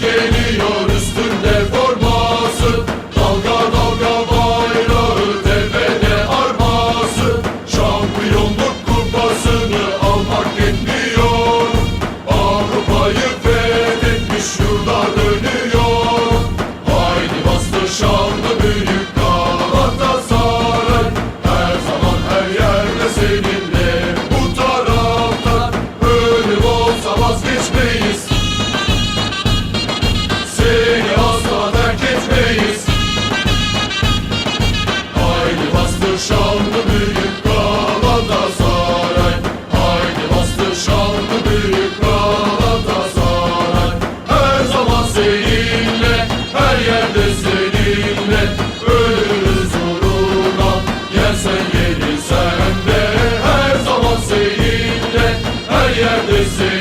Geliyor üstünde forması. Dalga dalga bayrağı tepede arması. Şampiyonluk kupasını almak etmiyor Avrupa'yı fethetmiş yurda dönüyor. Haydi bastır şanlı büyük gördüsün